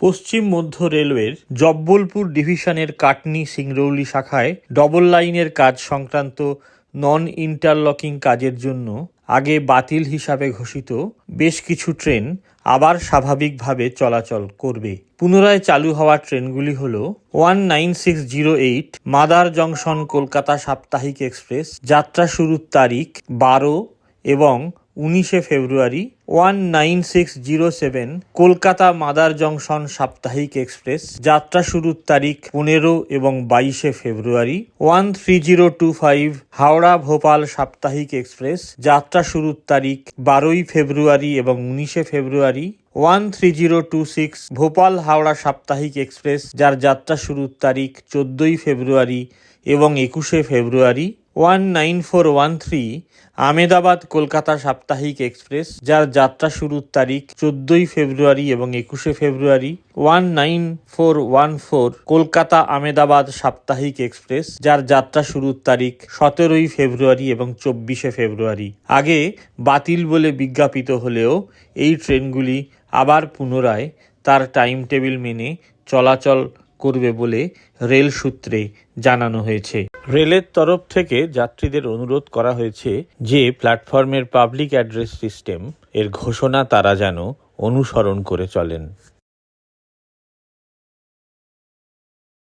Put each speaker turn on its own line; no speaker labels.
পশ্চিম মধ্য রেলওয়ের জব্বলপুর ডিভিশনের কাটনি সিংরৌলি শাখায় ডবল লাইনের কাজ সংক্রান্ত নন ইন্টারলকিং কাজের জন্য আগে বাতিল হিসাবে ঘোষিত বেশ কিছু ট্রেন আবার স্বাভাবিকভাবে চলাচল করবে। পুনরায় চালু হওয়া ট্রেনগুলি হল one nine six zero eight Madar junction Kolkata সাপ্তাহিক এক্সপ্রেস, যাত্রা শুরুর তারিখ বারো এবং উনিশে ফেব্রুয়ারি one nine six zero seven Kolkata Madar junction সাপ্তাহিক এক্সপ্রেস যাত্রা শুরুর তারিখ পনেরো এবং বাইশে ফেব্রুয়ারি one three zero two five Howrah Bhopal সাপ্তাহিক এক্সপ্রেস যাত্রা শুরুর তারিখ বারোই ফেব্রুয়ারি এবং উনিশে ফেব্রুয়ারি one three zero two six Bhopal Howrah সাপ্তাহিক এক্সপ্রেস যার যাত্রা শুরুর তারিখ চোদ্দোই ফেব্রুয়ারি এবং একুশে ফেব্রুয়ারি one nine four one three Ahmedabad Kolkata সাপ্তাহিক এক্সপ্রেস, যার যাত্রা শুরুর তারিখ চোদ্দোই ফেব্রুয়ারি এবং একুশে ফেব্রুয়ারি। One nine four one four Kolkata Ahmedabad সাপ্তাহিক এক্সপ্রেস, যার যাত্রা শুরুর তারিখ সতেরোই ফেব্রুয়ারি এবং চব্বিশে ফেব্রুয়ারি। আগে বাতিল বলে বিজ্ঞাপিত হলেও এই ট্রেনগুলি আবার পুনরায় তার টাইম টেবিল মেনে চলাচল করবে বলে রেল সূত্রে জানানো হয়েছে। রেলের তরফ থেকে যাত্রীদের অনুরোধ করা হয়েছে যে প্ল্যাটফর্মের পাবলিক অ্যাড্রেস সিস্টেম এর ঘোষণা তারা যেন অনুসরণ করে চলেন।